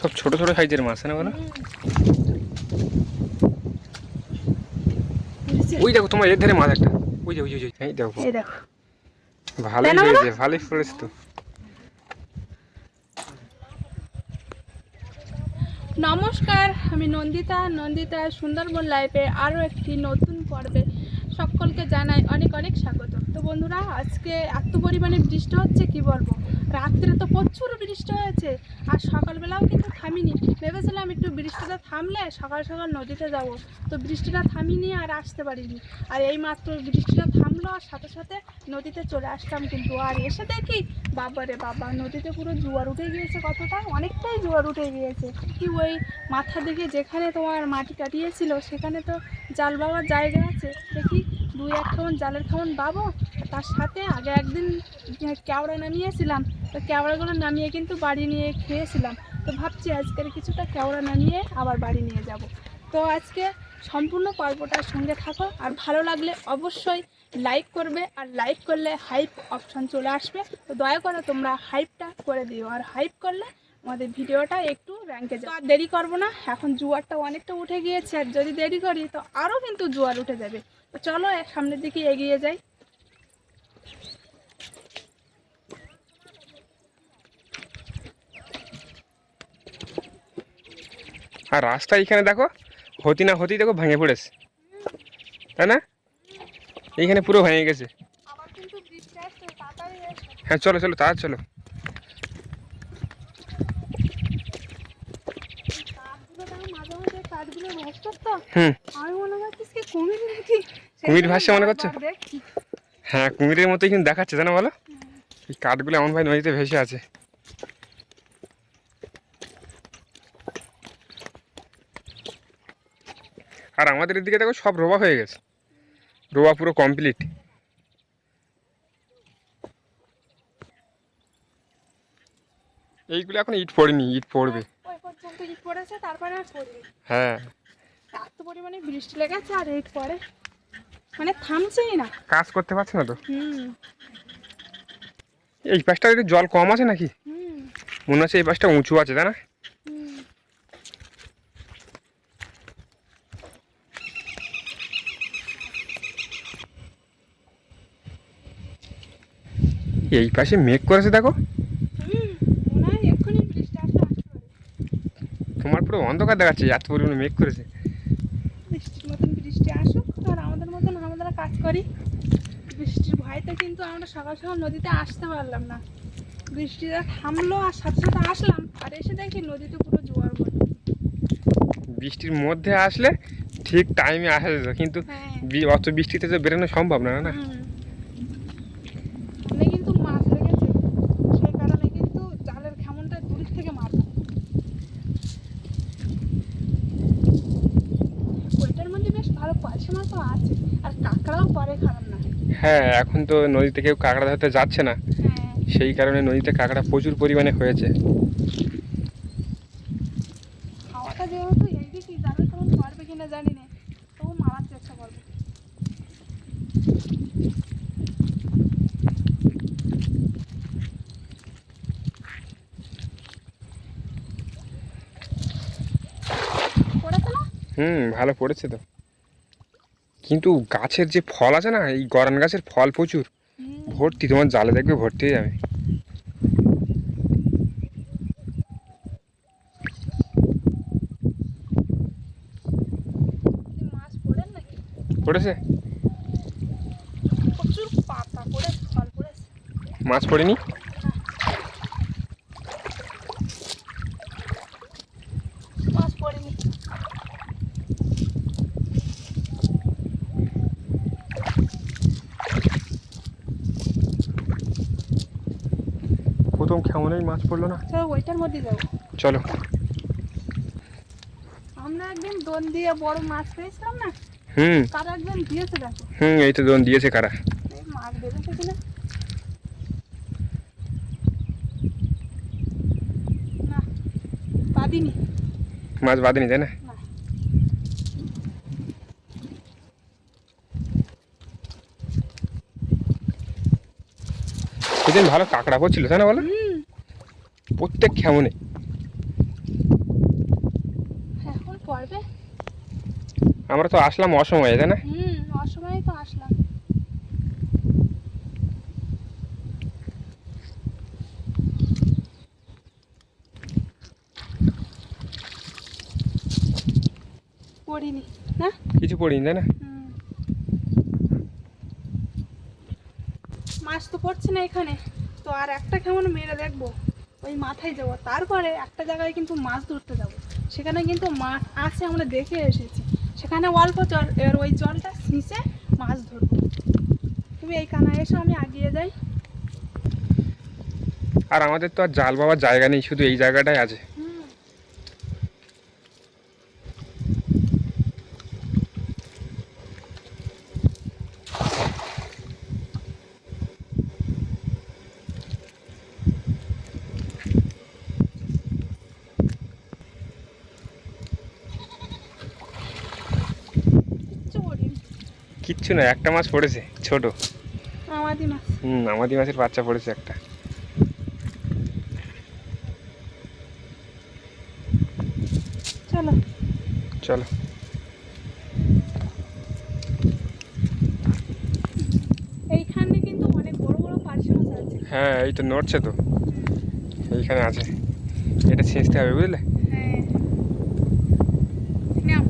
সব ছোট ছোট সাইজের মাছ না বলো? ওই দেখো তোমার এর ধারে মাছ একটা। ওই যে ওই যে, ওই এই দেখো। এই দেখো। ভালোই? হয়েছে ভালোই পড়েছে তো। নমস্কার আমি নন্দিতা। নন্দিতা সুন্দরবন লাইফে আরও একটি নতুন পর্বে সকলকে জানাই অনেক অনেক স্বাগত। তো বন্ধুরা আজকে এত পরিমাণে বৃষ্টি হচ্ছে কি বলব? রাত্রে তো প্রচুর বৃষ্টি হয়েছে। আর সকালবেলাও কিন্তু থামিনি। ভেবেছিলাম একটু বৃষ্টিটা থামলে সকাল সকাল নদীতে যাব। তো বৃষ্টিটা থামিনি আর আসতে পারিনি। আর এই মাত্র বৃষ্টিটা থামলো আর সাথে সাথে নদীতে চলে আসলাম কিন্তু। আর এসে দেখি, বাবারে বাবা, নদীতে পুরো জোয়ার উঠে গিয়েছে কতটা? অনেকটাই জোয়ার উঠে গিয়েছে। কি ওই মাথা দিকে যেখানে তোমার মাটি কাটিয়েছিল, সেখানে তো জাল বাবার জায়গা আছে। দেখি দুই এক খামন জালের খামন বাবো। তার সাথে আগে একদিন কেওড়া নামিয়েছিলাম। তো কেওড়াগুলো নামিয়ে কিন্তু বাড়ি নিয়ে খেয়েছিলাম। তো ভাবছি আজকের কিছুটা কেওড়া নামিয়ে আবার বাড়ি নিয়ে যাব। তো আজকে সম্পূর্ণ পর্বটার সঙ্গে থাকো আর ভালো লাগলে অবশ্যই লাইক করবে আর লাইক করলে হাইপ অপশন চলে আসবে। তো দয়া করে তোমরা হাইপটা করে দিও আর হাইপ করলে আমাদের ভিডিওটা একটু র্যাঙ্কে যাবে। আর দেরি করব না, এখন জোয়ারটা অনেকটা উঠে গিয়েছে আর যদি দেরি করি তো আরও কিন্তু জোয়ার উঠে যাবে। তো চলো সামনের দিকে এগিয়ে যাই। আর রাস্তা এইখানে দেখো, হতি না হতেই দেখো ভেঙে পড়েছে। তাই না? এইখানে পুরো ভেঙে গেছে। হ্যাঁ চলো চলো চলো। তো কি কুমির ভাসছে মনে করছ? হ্যাঁ কুমিরের মতোই কিন্তু দেখাচ্ছে, জানো বলো? এই কাঠগুলো এমন ভাই নদীতে ভেসে আছে। আর আমাদের এদিকে দেখো সব রোবা হয়ে গেছে। রোবা পুরো কমপ্লিট এইগুলো এখন ইট পড়েনি ইট পড়বে। হ্যাঁ। এত পরিমাণে বৃষ্টি লেগেছে আর ইট পড়ে। মানে থামছেই না। কাজ করতে পারছে না তো? এই পাশটা জল কম আছে নাকি? মনে হচ্ছে এই পাশটা উঁচু আছে তাই না হুম এই পাশে মেঘ করেছে দেখো। তোমার পুরো অন্ধকার দেখাচ্ছে এত পরিমাণে মেঘ করেছে। বৃষ্টির মতন বৃষ্টি আসুক আর আমাদের মতন আমরা কাজ করি বৃষ্টির ভয়তে কিন্তু আমরা সকাল সকাল নদীতে আসতে পারলাম না। বৃষ্টিটা থামলো আর সাথে সাথে আসলাম আর এসে দেখি নদীতে পুরো জোয়ার ভর্তি বৃষ্টির মধ্যে আসলে ঠিক টাইমে আসা যেত কিন্তু হ্যাঁ। বি- অত বৃষ্টিতে তো বেরোনো সম্ভব না না হুম। সামনে কিন্তু মাছ লেগেছে সেই কারণে কিন্তু জালের খেমনটা দূর থেকে মারবো ওইটার মধ্যে বেশ ভালো পালসা মাছও আছে আর কাঁকড়াও পরে খারাপ না হ্যাঁ এখন তো নদীতে কেউ কাঁকড়া ধরতে যাচ্ছে না। হ্যাঁ। সেই কারণে নদীতে কাঁকড়া প্রচুর পরিমাণে হয়েছে। হুম ভালো পড়েছে তো। কিন্তু গাছের যে ফল আছে না এই গরান গাছের ফল প্রচুর। ভর্তি তোমার জালে দেখবে ভর্তি হয়ে যাবে। পড়েছে। মাছ পড়েনি মাছ পড়েনি প্রথম কেমনই মাছ পড়ল না? চলো ওইটার মধ্যে যাব চলো। আমরা একদিন দোন দিয়ে বড় মাছ পেয়েছিলাম না? হুম। তার একজন দিয়েছে দেখো। হুম এই তো দোন দিয়েছে কারা? মাছ বেঁধেছে কিনা? বাদিনি। মাছ বাঁধেনি তাই না? সেদিন ভালো কাঁকড়া পড়ছিল তাই না বলো? প্রত্যেক খেমনে। পড়বে? আমরা তো আসলাম অসময়ে তাই না? অসময়ে তো আসলাম। কিছু পড়িনি তাই না? মাছ তো পড়ছে না এখানে তো আর একটা কেমন মেয়েরা দেখব। ওই মাথায় যাব। তারপরে একটা জায়গায় কিন্তু মাছ ধরতে যাব। সেখানে কিন্তু মাছ আছে আমরা দেখে এসেছি। সেখানে অল্প জল, এবার ওই জলটা সিঁচে মাছ ধরবো। তুমি এই কানা এসো, আমি আগিয়ে যাই। আর আমাদের তো আর জাল বাবার জায়গা নেই, শুধু এই জায়গাটাই আছে হুম কিচ্ছু করিনি কিচ্ছু না একটা মাছ পড়েছে ছোট। আমাদের মাছ। হুম আমাদের মাছের বাচ্চা পড়েছে একটা। চলো। চলো। এইখানে কিন্তু অনেক বড় বড় পার্শে মাছ আছে। হ্যাঁ এই তো নড়ছে তো। এইখানে আছে। এটা ছেঁচতে হবে বুঝলে হ্যাঁ নাও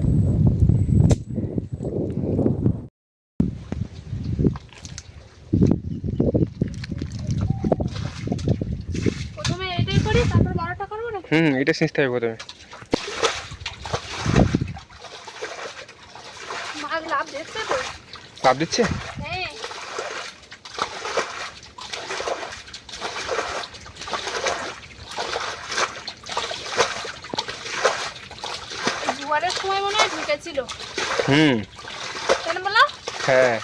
প্রথমে এটাই করি তারপর বারোটা করব না হুম এটা ছেঁচতে হবে প্রথমে লাভ দিচ্ছে হ্যাঁ। জোয়ারের সময় মনে হয় ঢুকেছিল। হুম। হ্যাঁ।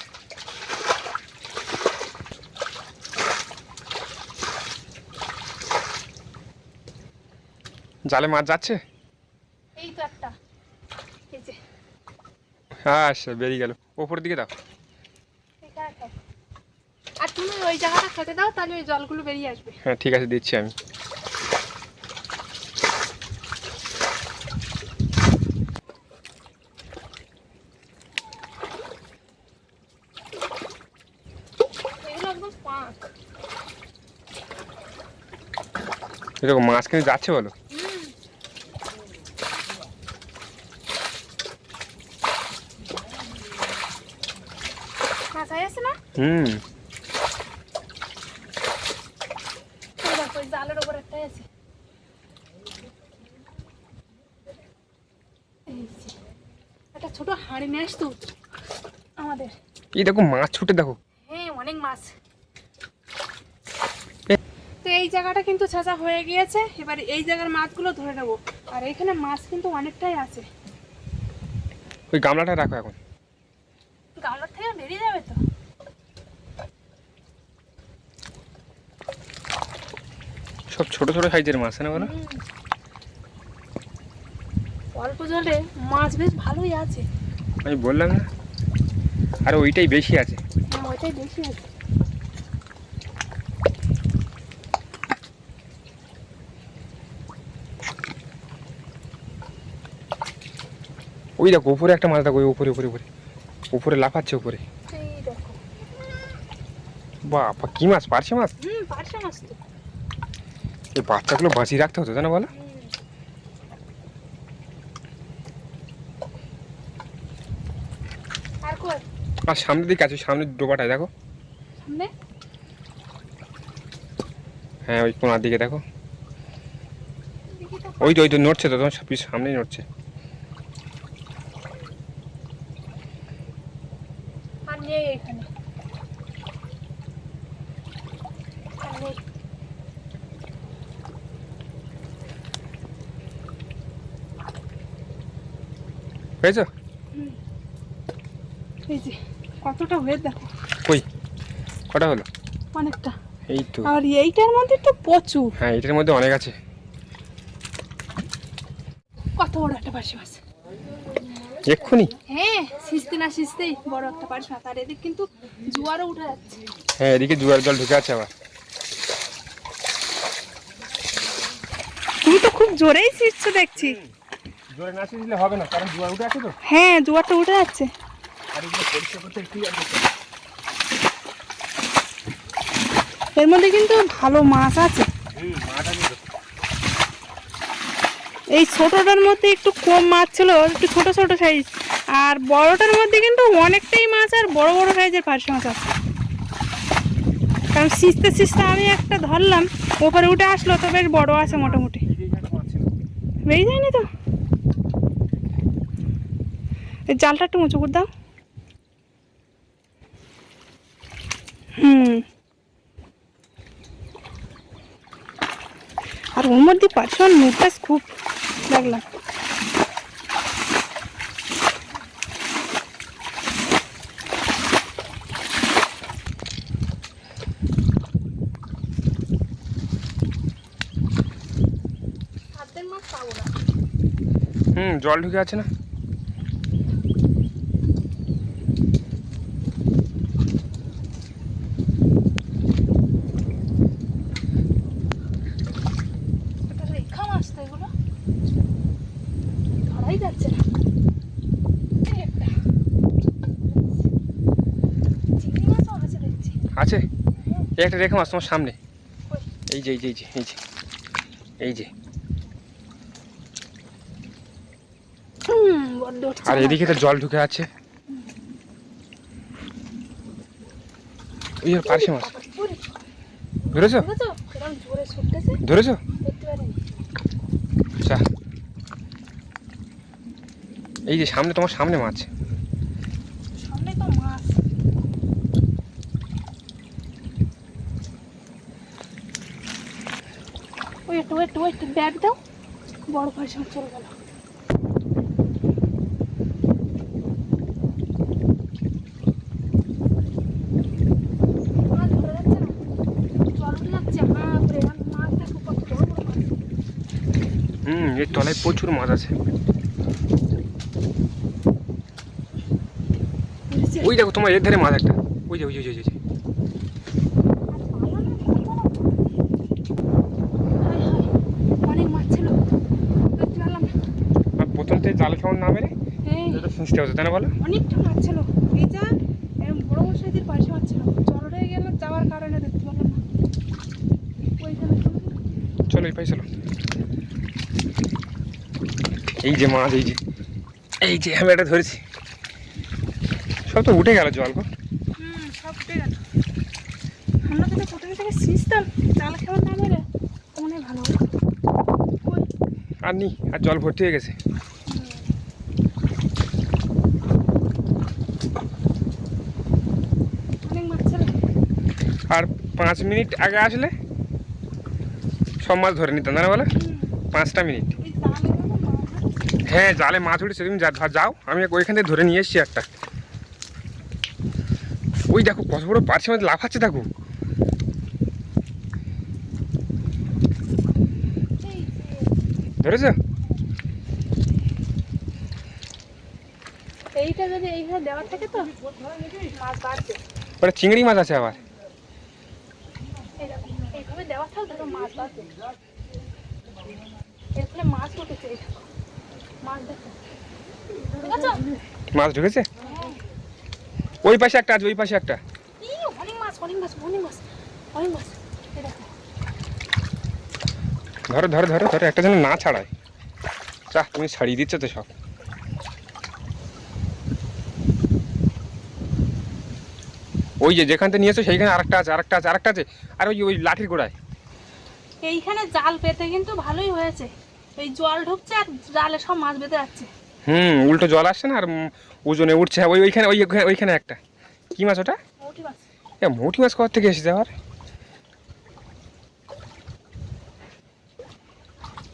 জালে মাছ যাচ্ছে? এই তো একটা। এই যে। সে বেরিয়ে গেল। ওপরের দিকে দাও। আর তুমি ওই জায়গাটা খেতে দাও তাহলে ওই জলগুলো বেরিয়ে আসবে। হ্যাঁ ঠিক আছে দিচ্ছি আমি। এরকম মাছ কিনে যাচ্ছে বলো হুম মাছ হয়ে আছে না হুম। জালের ওপর একটাই আছে একটা ছোট হাঁড়ি নিয়ে আসতো আমাদের। এই দেখো মাছ ছুটে দেখো। হ্যাঁ অনেক মাছ। তো এই জায়গাটা কিন্তু ছেঁচা হয়ে গিয়েছে এবার এই জায়গার মাছগুলো ধরে নেব। আর এখানে মাছ কিন্তু অনেকটাই আছে। ওই গামলাটা রাখো এখন। গামলার থেকে বেরিয়ে যাবে তো? সব ছোট ছোট সাইজের মাছ না বলো? অল্প জলে মাছ বেশ ভালোই আছে। আমি বললাম না আর ওইটাই বেশি আছে। ওইটাই বেশি আছে। ওই দেখো উপরে একটা মাছ দেখো ওই উপরে উপরে উপরে। উপরে লাফাচ্ছে উপরে। বাবা কি মাছ পারছে মাছ? পার্শে মাছ তো। এই বাচ্চাগুলো বাঁচিয়ে রাখতে হতো জানো বলো। আর সামনের দিকে আছে সামনের ডোবাটায় দেখো। হ্যাঁ ওই কোনার দিকে দেখো। ওই তো ওই তো নড়ছে তো তোমার সামনেই নড়ছে আর নেই এখানে আর নেই হয়েছে? এই যে কতটা হয়ে দেখো? কই? কটা হলো? অনেকটা। এই তো। আর এইটার মধ্যে তো প্রচুর। হ্যাঁ এটার মধ্যে অনেক আছে। কত বড় একটা পার্শে মাছ। এক্ষুনি? হ্যাঁ সিস্তে না সিস্তেই বড় একটা পার্শে মাছ। আর এদিক কিন্তু জোয়ারও উঠে যাচ্ছে। হ্যাঁ এদিকে জোয়ার জল ঢুকে আছে আবার। তুমি তো খুব জোরেই ছিটছো দেখছি। জোরে না দিলে হবে না কারণ জোয়ার উঠে আছে তো। হ্যাঁ জোয়ারটা উঠে যাচ্ছে। আর এগুলো পরিষ্কার করতে একটু এর মধ্যে কিন্তু ভালো মাছ আছে। এই ছোটটার মধ্যে একটু কম মাছ ছিল একটু ছোট ছোট সাইজ আর বড়টার মধ্যে কিন্তু অনেকটাই মাছ আর বড় বড় সাইজের পার্শে মাছ আছে। কারণ সিস্তে সিস্তে আমি একটা ধরলাম ওপরে উঠে আসলো তো বেশ বড় আছে মোটামুটি। বেরিয়ে যায়নি তো। জালটা একটু উঁচু করে দাও। হুম। আর ওর মধ্যে পাচ্ছি মুখটা খুব দেখলাম। মাছ পাবো না। হুম জল ঢুকে আছে না এটা রেখা মাছ তো এগুলো ধরাই যাচ্ছে না এই একটা চিংড়ি মাছও আছে দেখছি আছে একটা রেখে মাছ, তোমার সামনে। এই যে এই যে এই যে এই যে এই যে। আর এদিকে তো জল ঢুকে আছে। মাছ। ধরেছো? ধরেছো? এই যে সামনে, তোমার সামনে মাছ সামনে তো মাছ ওয়েট ওয়েট ওয়েট ব্যাগ দাও। বড় পয়সা চলে গেল। মাছ ধরা যাচ্ছে না জল উঠে যাচ্ছে বাপরে আমার মাছ দেখো কত বড় বড় মাছ হুম এর তলায় প্রচুর মাছ আছে। বেরিয়েছে। ওই দেখো তোমার এর ধারে মাছ একটা। ওই যে ওই যে ওই যে, ওই যে হায় হায়, অনেক মাছ ছিল দেখতে পেলাম না। আর প্রথম থেকে জাল খাওয়ার না মেরে শুনতে হতো তাই না বলো? অনেকটা মাছ ছিল এই যা এরকম বড় বড় সাইজের পাশে মাছ জল হয়ে গেল যাওয়ার কারণে দেখতে পেলাম না। ওইখানে চলো এই পাই চলো। এই যে মাছ এই যে এই যে আমি এটা ধরেছি। সব তো উঠে গেল জল গো। হুম সব উঠে গেল। আমরা প্রথমে থেকে সিস্তাম জাল খাবার না মেরে মনে ভালো আর নি আর জল ভর্তি হয়ে গেছে অনেক মাছ ছিল আর পাঁচ মিনিট আগে আসলে সব মাছ ধরে নিতাম না বলো? পাঁচটা মিনিট। হ্যাঁ জালে মাছ উঠেছে তুমি যাও আমি ওইখান থেকে ধরে নিয়ে এসেছি একটা। ওই দেখো কত বড় পার্সি মাছ লাফাচ্ছে দেখো। ধরেছো? এইটা যদি এইভাবে দেওয়া থাকে তো মাছ চিংড়ি মাছ আছে আবার। দেওয়া থাক দেখো মাছ বাড়বে এর মাছ উঠেছে মাছ দেখো মাছ ঢুকেছে? ওই পাশে একটা আছে, ওই পাশে একটা। ধরো ধরো ধরো ধরো, একটা যেন না ছাড়ায়। চা তুমি ছাড়িয়ে দিচ্ছ তো সব। ওই যে যেখান থেকে নিয়েছো, সেইখানে আরেকটা আছে আরেকটা আছে আরেকটা আছে, আর ওই ওই লাঠির গোড়ায়। এইখানে জাল পেতে কিন্তু ভালোই হয়েছে। এই জল ঢুকছে আর জালে সব মাছ বেঁধে যাচ্ছে হুম উল্টো জল আসছে না আর ওজনে উঠছে। ওই ওইখানে ওই ওইখানে- একটা। কি মাছ ওটা? মোটি মাছ। এ মোটি মাছ কোথা থেকে এসেছে আবার?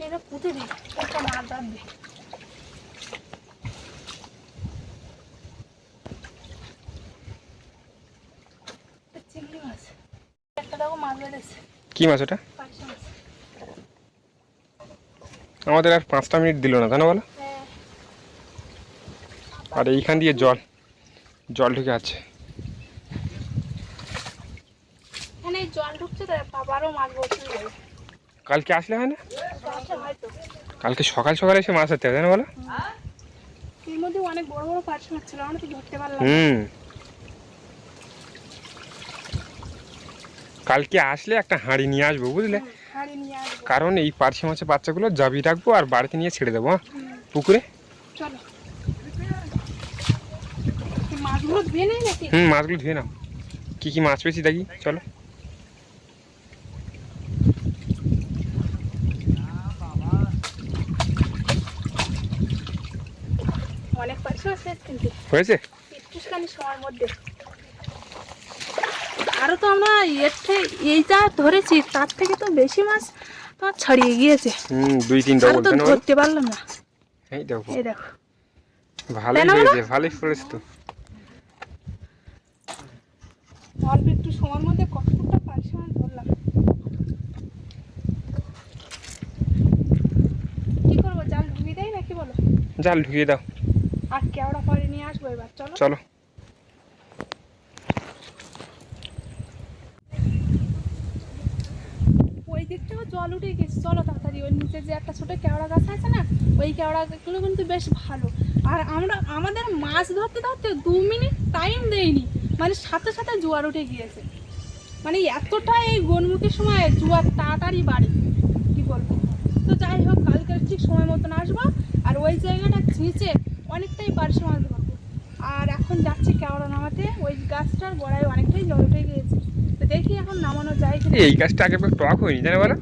এটা পুঁতে একটা মাছ বাঁধবে কি মাছ ওটা পার্শে মাছ আমাদের আর পাঁচটা মিনিট দিল না জানো বলো? হ্যাঁ। আর এইখান দিয়ে জল জল ঢুকে আছে। জল ঢুকছে বাবারও মাছ বসে কালকে আসলে হয় না? কালকে সকাল সকালে এসে মাছ ধরতে হবে জানো বলো? এর মধ্যে অনেক বড় বড় পার্স মাছ ছিল আমরা তো ধরতে পারলাম হুম। কালকে আসলে একটা হাঁড়ি নিয়ে আসব বুঝলে? কারণ এই পার্শে মাছের বাচ্চাগুলো জাবি রাখব আর বাড়িতে নিয়ে ছেড়ে দেবো হ্যাঁ? পুকুরে? হুম মাছগুলো ধুয়ে নাও। কী কী মাছ পেয়েছি দেখি চলো। হয়েছে? একটুখানি সময়ের মধ্যে। আরও তো আমরা এর থেকে এই যা ধরেছি তার থেকে তো বেশি মাছ তোমার ছড়িয়ে গিয়েছে। হুম দুই তিন আরও তো ধরতে পারলাম না। এই দেখো। এই দেখো। ভালোই তাই না বলো? হয়েছে ভালোই পড়েছে তো। অল্প একটু সময়ের মধ্যে কতটা পার্সে মাছ ধরলাম কি করব জাল ঢুকিয়ে দেয় নাকি বলো? জাল ঢুকিয়ে দাও। আর কেওড়া পরে নিয়ে আসব এবার চলো। চলো। দিক জল উঠে গেছে। চলো তাড়াতাড়ি, ওই নিচে যে একটা ছোটো কেওড়া গাছ আছে না, ওই কেওড়াগুলো কিন্তু বেশ ভালো। আর আমরা, আমাদের মাছ ধরতে ধরতে দু মিনিট টাইম দেয়নি মানে সাথে সাথে জোয়ার উঠে গিয়েছে। মানে এতটা এই গনমুখের সময় জোয়ার তাড়াতাড়ি বাড়ে, কি বলব? তো যাই হোক কালকে ঠিক সময় মতন আসব, আর ওই জায়গাটা ছিঁচে অনেকটাই পার্শ্ব মাছ ধরবো। আর এখন যাচ্ছি কেওড়া নামাতে, ওই গাছটার গোড়ায় অনেকটাই জল উঠে গিয়েছে তো দেখি এখন নামানো যায় কি এই গাছটা আগে টক হয়নি জানো বলো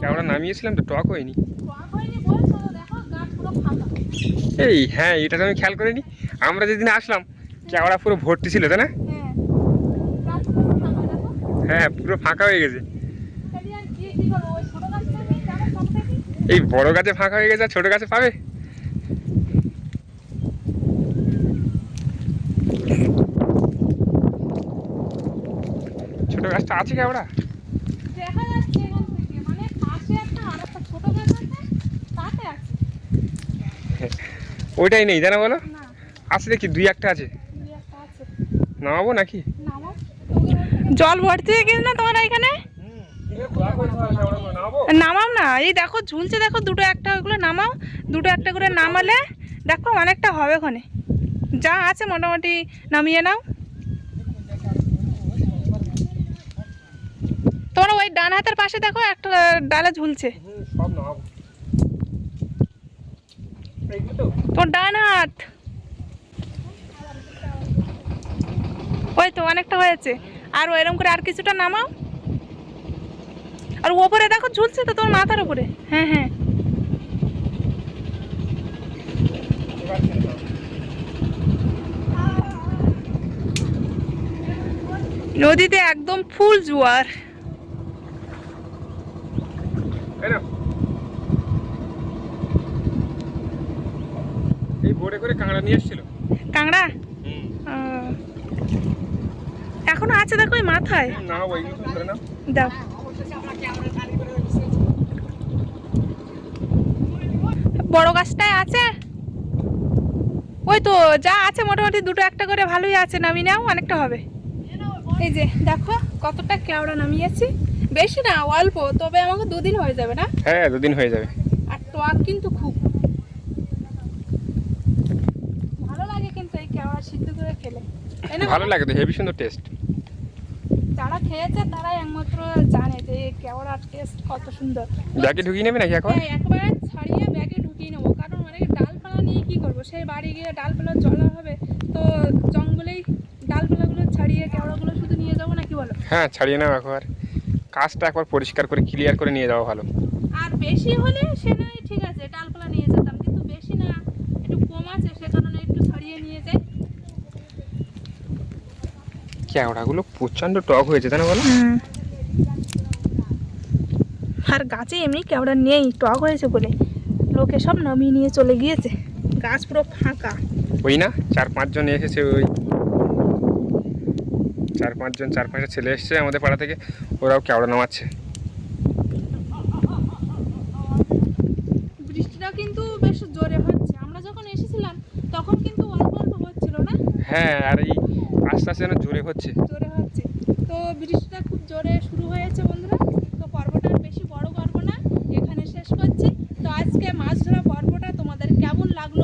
কেমন নামিয়েছিলাম তো টক হয়নি। এই হ্যাঁ এটা তো আমি খেয়াল করিনি। আমরা যেদিন আসলাম কেওড়া পুরো ভর্তি ছিল তাই না? হ্যাঁ পুরো ফাঁকা হয়ে গেছে। এই বড় গাছে ফাঁকা হয়ে গেছে আর ছোট গাছে পাবে ছোট গাছটা আছে কেওড়া দেখা যাচ্ছে এখান থেকে। মানে পাশে একটা আর একটা ছোট গাছ আছে তাতে আছে। ওইটাই নেই জানো বলো? আছে দেখি দুই একটা আছে। নামাবো নাকি? নামাও। জল ভর্তি হয়ে গেছে না তোমার এখানে নামাও না এই দেখো ঝুলছে দেখো দুটো একটা ওগুলো নামাও দুটো একটা করে নামালে দেখো অনেকটা হবে ওখানে। যা আছে মোটামুটি নামিয়ে নাও। তোমার ওই ডান হাতের পাশে দেখো একটা ডালা ঝুলছে। তোর ডান হাত। ওই তো অনেকটা হয়েছে। আর এরকম করে আর কিছুটা নামাও। আর ওপরে দেখো ঝুলছে তো তোর মাথার উপরে হ্যাঁ হ্যাঁ। নদীতে একদম ফুল জোয়ার এই নাও। বোর্ডে করে কাঁকড়া নিয়ে এসেছিল। কাংড়া আহ, এখনও আছে দেখো ওই মাথায়। না তুমি ধরে নাও দাও। বড় গাছটায় আছে? ওই তো যা আছে মোটামুটি দুটো একটা করে ভালোই আছে নামিয়ে নাও অনেকটা হবে। এই যে দেখো কতটা কেওড়া নামিয়েছি। বেশি না অল্প তবে আমাকে দুদিন হয়ে যাবে না? হ্যাঁ দুদিন হয়ে যাবে। আর টক কিন্তু খুব ভালো লাগে কিন্তু এই কেওড়া সিদ্ধ করে খেলে তাই না ভালো লাগে তো হেভি সুন্দর টেস্ট যারা খেয়েছে তারাই একমাত্র জানে যে কেওড়ার টেস্ট কত সুন্দর। ব্যাগে ঢুকিয়ে নেবে নাকি এখন? হ্যাঁ একবারে ছাড়িয়ে ব্যাগে ঢুকিয়ে নেব। কারণ অনেক ডালপালা নিয়ে কি করব? সেই বাড়ি গিয়ে ডালপালা জলা হবে তো জঙ্গলেই ডালপালাগুলো ছাড়িয়ে কেওড়াগুলো শুধু নিয়ে যাব নাকি বলো? হ্যাঁ ছাড়িয়ে নাও একবার। কাজটা একবার পরিষ্কার করে ক্লিয়ার করে নিয়ে যাওয়া ভালো। আর বেশি হলে সে নয় ঠিক আছে নিয়ে যেতাম কিন্তু বেশি না একটু কম আছে সে কারণে একটু ছাড়িয়ে নিয়ে যাই কেওড়াগুলো প্রচণ্ড টক হয়েছে তাই না বলো? আর গাছে এমনি ক্যাওড়া নেই টক হয়েছে বলে। লোকে সব নামিয়ে নিয়ে চলে গিয়েছে। গাছ পুরো ফাঁকা। ওই না চার পাঁচজন এসেছে ওই। চার পাঁচজন চার পাঁচটা ছেলে এসছে আমাদের পাড়া থেকে ওরাও ক্যাওড়া নামাচ্ছে। বৃষ্টিটা কিন্তু বেশ জোরে হচ্ছে। আমরা যখন এসেছিলাম তখন কিন্তু অল্প অল্প হচ্ছিল না? হ্যাঁ আর এই আস্তে আস্তে যেন জোরে হচ্ছে। জোরে হচ্ছে। তো বৃষ্টিটা খুব জোরে শুরু হয়েছে বন্ধুরা। তো পর্বটা বেশি বড় করব না। এখানে শেষ করছি। তো আজকে মাছ ধরা পর্বটা তোমাদের কেমন লাগল